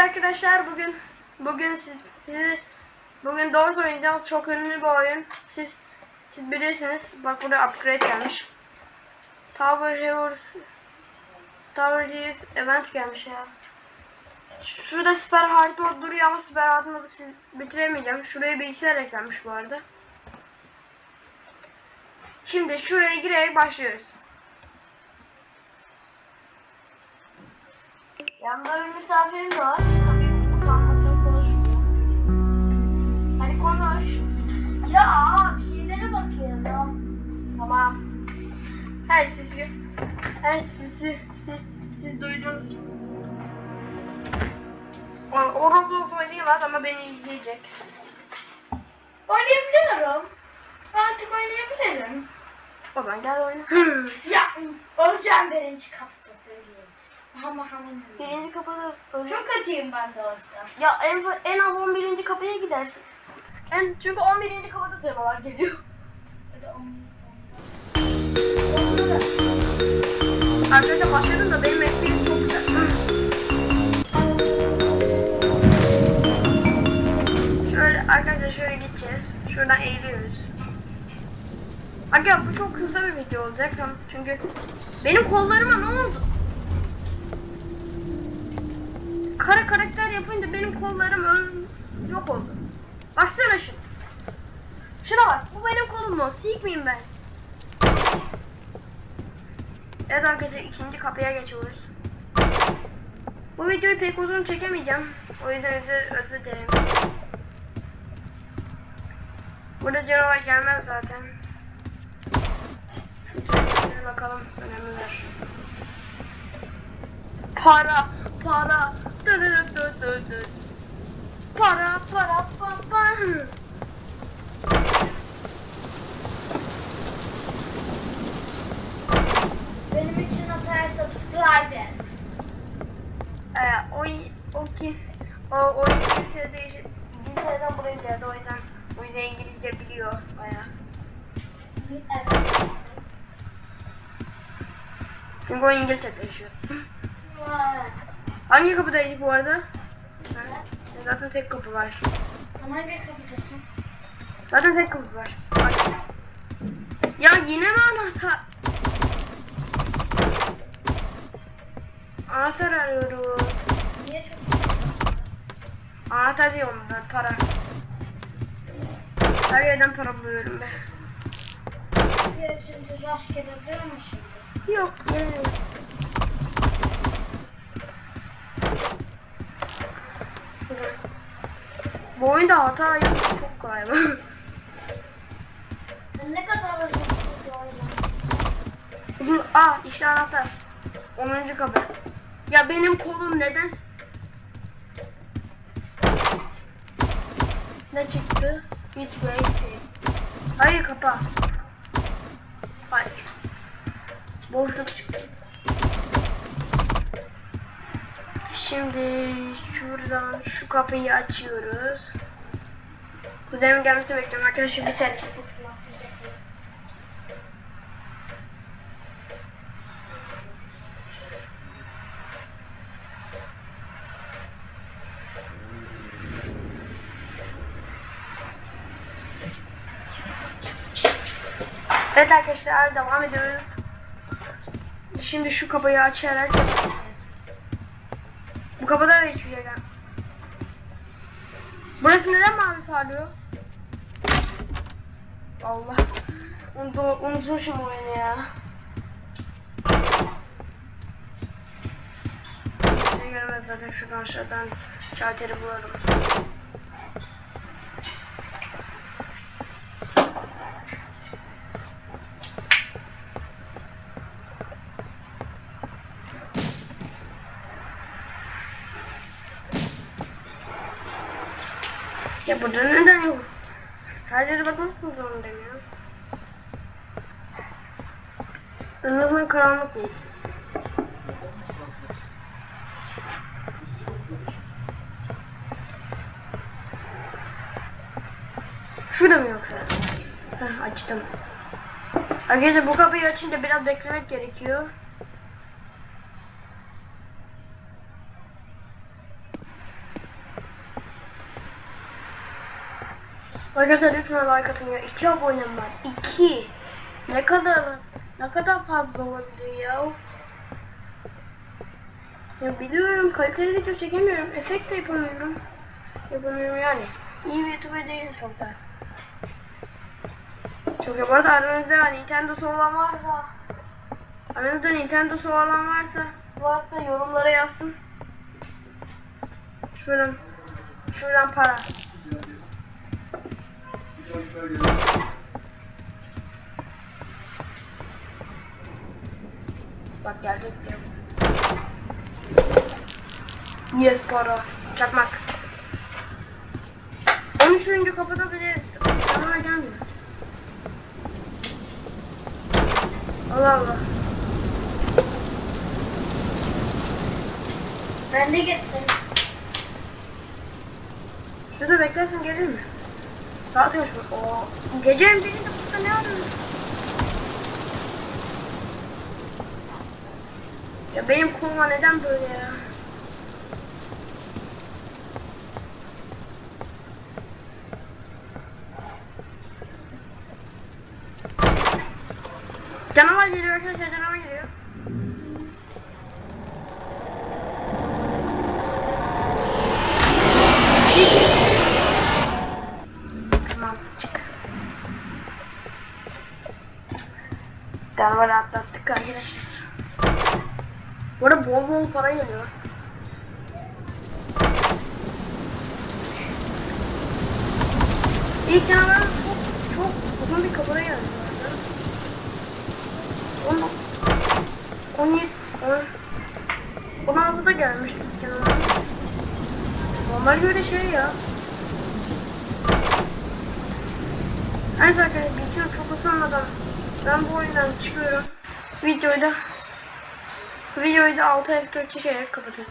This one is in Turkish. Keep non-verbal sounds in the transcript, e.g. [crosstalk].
arkadaşlar bugün bugün siz, sizi bugün Doors oynayacağız. Çok ünlü bir oyun. Siz siz bilirsiniz. Bak burada upgrade gelmiş. Tower Heroes Tower Heroes event gelmiş ya. Şurada Super Hard Mode duruyor ama Super Hard Mode'u siz bitiremeyeceğim. Şuraya bilgisayar eklenmiş bu arada. Şimdi şuraya girerek başlıyoruz. Yanında bir misafirim var. Tabii utanmaktan konuşmuyor. Hadi konuş. Ya bir şeylere bakıyorum. Tamam. Her sizi, her sizi, siz, siz duydunuz. O, o Roblox oynayamaz ama beni izleyecek. Oynayabiliyorum. Ben artık oynayabilirim. O zaman gel oyna. [laughs] Ya olacağım birinci kapta söyleyeyim. Birinci kapıda öyle. Çok kötüyüm ben de orada. Ya en, en az 11. kapıya gidersin. En, çünkü 11. kapıda temalar geliyor. Arkadaşlar başladım da benim FPS çok güzel. Şöyle arkadaşlar şöyle gideceğiz. Şuradan eğiliyoruz. Aga bu çok kısa bir video olacak çünkü benim kollarıma ne oldu? Kara karakter yapınca benim kollarım yok oldu. Baksana şuna. Şuna bak. Bu benim kolum mu? Sik miyim ben? Evet arkadaşlar ikinci kapıya geçiyoruz. Bu videoyu pek uzun çekemeyeceğim. O yüzden özür, özür dilerim. Burada canavar gelmez zaten. Şöyle bakalım önemliler. Para, para. Para, para, para, para. Benim için hataya subscribe et. Ee, o, o ki, o, o İngiltere'de yaşa- İngiltere'den buraya geldi o yüzden, o yüzden İngilizce biliyor bayağı. Evet. Çünkü o yaşıyor. Vay. Hangi kapıdaydık bu arada? Ha, Zaten tek kapı var. Sen hangi kapıdasın? Zaten tek kapı var. Ya yine mi anahtar? Anahtar arıyorum. Niye çok Anahtar diyorum ben para. Her yerden para buluyorum ben. şimdi rastgele biliyor musun? Yok. gelmiyor. Bu oyunda hata yapmak çok galiba. Ne kadar dilerim. Bu, aa işte anahtar. 10. kapı. Ya benim kolum neden... Ne çıktı? Hiçbir şey. Hayır kapa. Hayır. Boşluk çıktı. Şimdi şuradan şu kapıyı açıyoruz. Kuzenimin gelmesini bekliyorum arkadaşlar bir saniye. Evet arkadaşlar devam ediyoruz. Şimdi şu kapıyı açarak kapıda da hiçbir şey gel. Burası neden mavi parlıyor? Allah. Unut unutmuşum oyunu ya. Görmez zaten şuradan aşağıdan şalteri bulalım. Ya burada neden yok? Her yere bakmak mı zorundayım ya? En azından karanlık değil. Şurada mı yoksa? Heh, açtım. Arkadaşlar bu kapıyı açınca biraz beklemek gerekiyor. Arkadaşlar lütfen like atın ya. 2 abonem var. 2. Ne kadar ne kadar fazla olabilir ya? Ya biliyorum kaliteli video çekemiyorum. Efekt de yapamıyorum. Yapamıyorum yani. İyi bir YouTuber değilim çok da. Ya bu arada aranızda Nintendo'su olan varsa aranızda Nintendo'su olan varsa varsa yorumlara yazsın. Şuradan şuradan para. Bak gelecek diyor. Yes para. Çakmak. 13. kapıda bile canavar gelmiyor. Allah Allah. Ben de gittim. Şurada beklersen gelir mi? Saat kaç bu? Oo. Gecenin benim kurma neden böyle ya? Canavar geliyor arkadaşlar canavar geliyor. Canavarı atlattık arkadaşlar. Bu arada bol bol para geliyor. İlk canavar çok çok uzun bir kapıda geldi. Onu 17 10 16'da gelmişti ilk canavar. Normal göre şey ya. Evet arkadaşlar video çok uzanmadan ben bu oyundan çıkıyorum. Videoyu da videoyu da 6 F4 çekerek kapatayım.